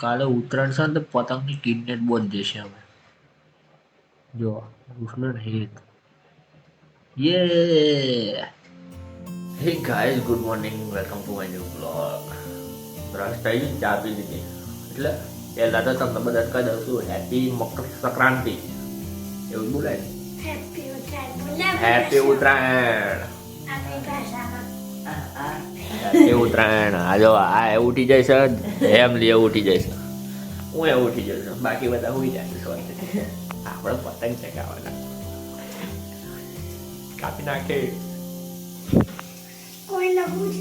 કાલે ઉત્તરાયણ છે ને તો પતંગની કિડનેટ બંધ જશે હવે જો ઉષ્ણ હેત યે hey guys good morning welcome to my new blog brush થઈ ગઈ ચા પી લીધી એટલે પહેલાં તો તમને બધા કહી દઉં છું હેપી મકર સંક્રાંતિ એવું જ બોલાય હેપી ઉત્તરાયણ હેપી ઉત્તરાયણ આપણી ભાષામાં હેપી ઉત્તરાયણ આ જો આ ઉઠી જાય છે એમ લે ઉઠી જાય છે. હું એ ઉઠી જાઉં છું. બાકી બધા હોઈ જાય છે આપણે પતંગ ચગાવવાના. કાપી નાખે. કોઈને પૂછ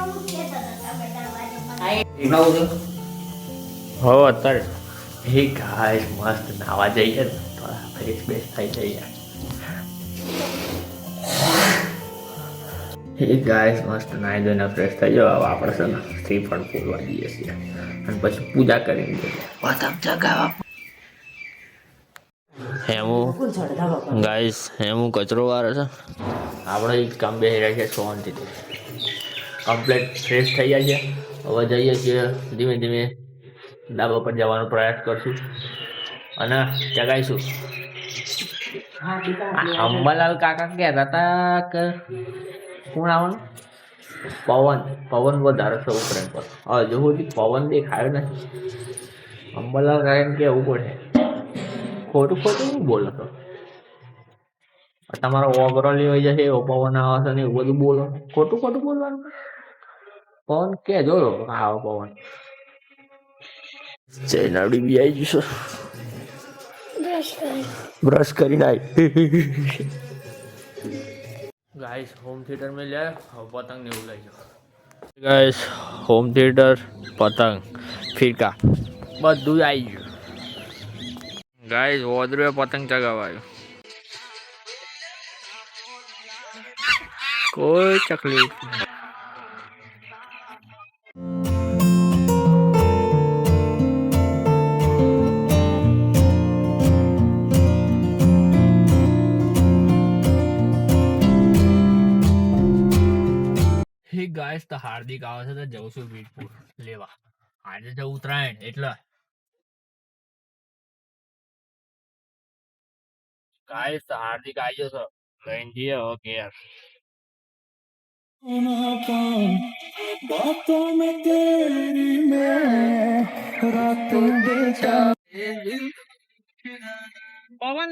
આવું હતા હો અત્યારે. હે ગાય મસ્ત નાવા જઈએ ને. થોડા ફ્રેશ બેસ થઈ જઈએ. હે ગાઈસ મસ્ત નાહી ધોઈને ફ્રેશ થઈ જાવ આપણે છે ને શ્રીફળ ફૂલવા જઈએ છીએ. અને પછી પૂજા કરીને જઈએ પતંગ ચગાવવા હેમું ગાઈસ હેમું કચરો વાળો છે? આપણે એ કામ બેસી રહ્યા છે શાંતિથી. કમ્પ્લેટ ફ્રેશ થઈ જાય છે હવે જઈએ છીએ ધીમે ધીમે ડાબા પર જવાનો પ્રયાસ કરશું. અને ચગાઈશું અંબાલાલ કાકા કહેતા હતા કે કોણ આવવાનું પવન. પવન વધારે છે ઉપરાંત પર. જો સુધી પવન દેખાયો નથી. અંબાલાલ કાકાને કહેવું પડે? ખોટું ખોટું શું બોલો તો. તમારો ઓગરો લેવાઈ જશે એવો પવન આવે છે ને એવું બધું બોલો. ખોટું ખોટું બોલવાનું. પવન કે જો આવો પવન. ચેનાડી બી આવી જશો. બ્રશ કરી. બ્રશ કરીને આવી ગાઈસ હોમ થિયેટર में ले હવે પતંગ ને એવું લઈ જાઓ ગાઈસ હોમ થિયેટર પતંગ ફિરકા બધું આવી ગયું ગાઈસ ઓદરે પતંગ ચગાવાયું કોઈ તકલીફ ગાઈસ તો હાર્દિક આવે છે તો જવું છું વીરપુર લેવા આજે તો ઉત્તરાયણ એટલે ગાઈસ તો હાર્દિક આવી જશે લઈને જઈએ હવે ઘેર પવન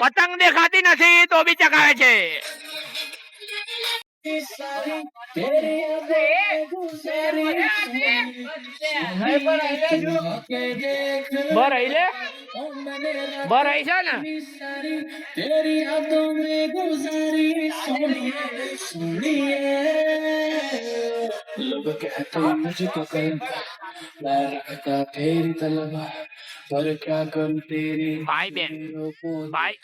પતંગ દેખાતી નથી તો બી ચકાવે છે. બર આઈ લે બર આઈ છે ને तेरी यादों में गुजारी सोनिए सोनिए लोग कहते हैं मुझको कर मैं रखता तेरी तलवार पर क्या करूं तेरी ભાઈ બેન हीरों को ભાઈ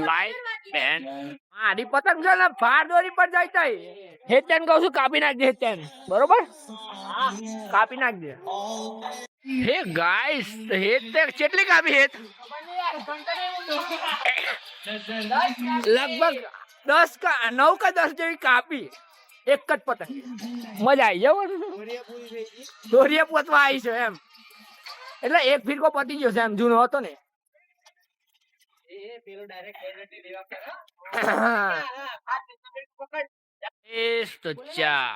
ભાઈ બેન મારી પતંગ છે ને ફાર દોરી પર જાય તઈ હેતન કહું છું કાપી નાખજે હેતન બરોબર કાપી નાખજે હે ગાઈસ હેત તે કેટલી કાપી હેત લગભગ દસ કા નવ કા દસ જેવી કાપી. એક જ પતંગ. મજા આવી જવું દોરીએ પોતવા આવી છે એમ. એટલે એક ફીરકો પતી ગયો છે એમ જૂનો હતો ને. તો ચા.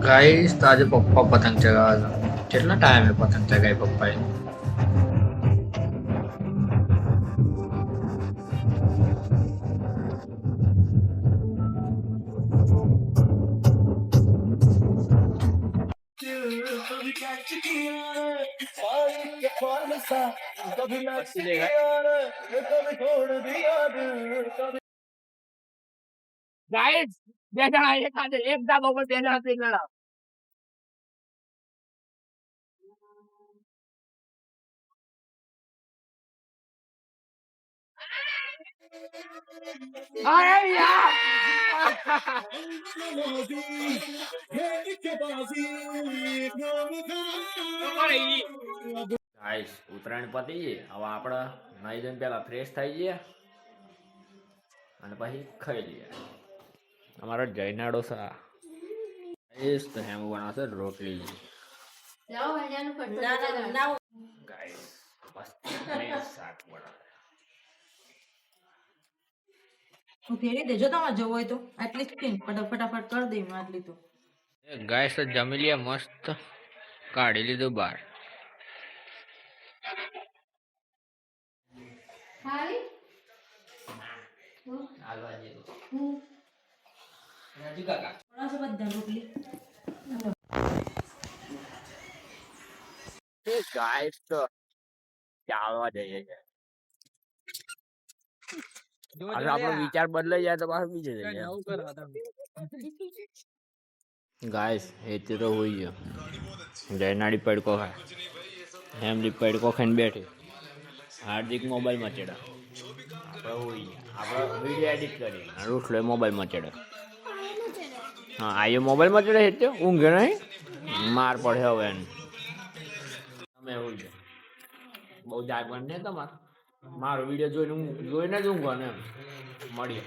ગાઈસ તો આજે પપ્પા પતંગ ચગાવવા હતા કેટલા ટાઈમે પતંગ ચગાવી પપ્પાએ कभी कैच किया सारी के पाल सा कभी मैच किया कभी तो छोड़ दिया सिग्नल यार! ગાઈસ ઉત્તરાયણ પતી ગઈ હવે આપણે નાઈ જઈને પહેલા ફ્રેશ થઈ જઈએ અને પછી ખાઈ લઈએ અમારો જૈના ડોસા ગાઈસ તો હેમ બનાવશે રોટલી. ગાઈસ મસ્ત શાક બનાવે ફેરી દેજો તમારે જવું હોય તો. આટલી જ કેમ ફટાફટ કરી દઈ હું આટલી તો. ગાઈસ તો જમી લઈએ મસ્ત. કાઢી લીધું બહાર. ગાય તો ચાલવા જઈએ છે હવે આપણો વિચાર બદલાઈ જાય તો પાછું બીજે જઈએ ગાઈસ એ તો હોઈ ગયો જયનાડી પડકો ખાય હેમલી પડકો ખાઈને બેઠી હાર્દિક મોબાઈલમાં ચડ્યા આપણે હોઈ ગયા આપણે વિડીયો એડિટ કરી રૂઠલો મોબાઈલમાં ચડે હા આયો મોબાઈલમાં ચડે એટલે ઊંઘે નહીં માર પડે હવે એને તમે હોઈ જાઓ બહુ જાગવાનું નહીં તમારે મારો વીડિયો જોઈને હું જોઈને જ ઊંઘવાનું એમ. મળીએ.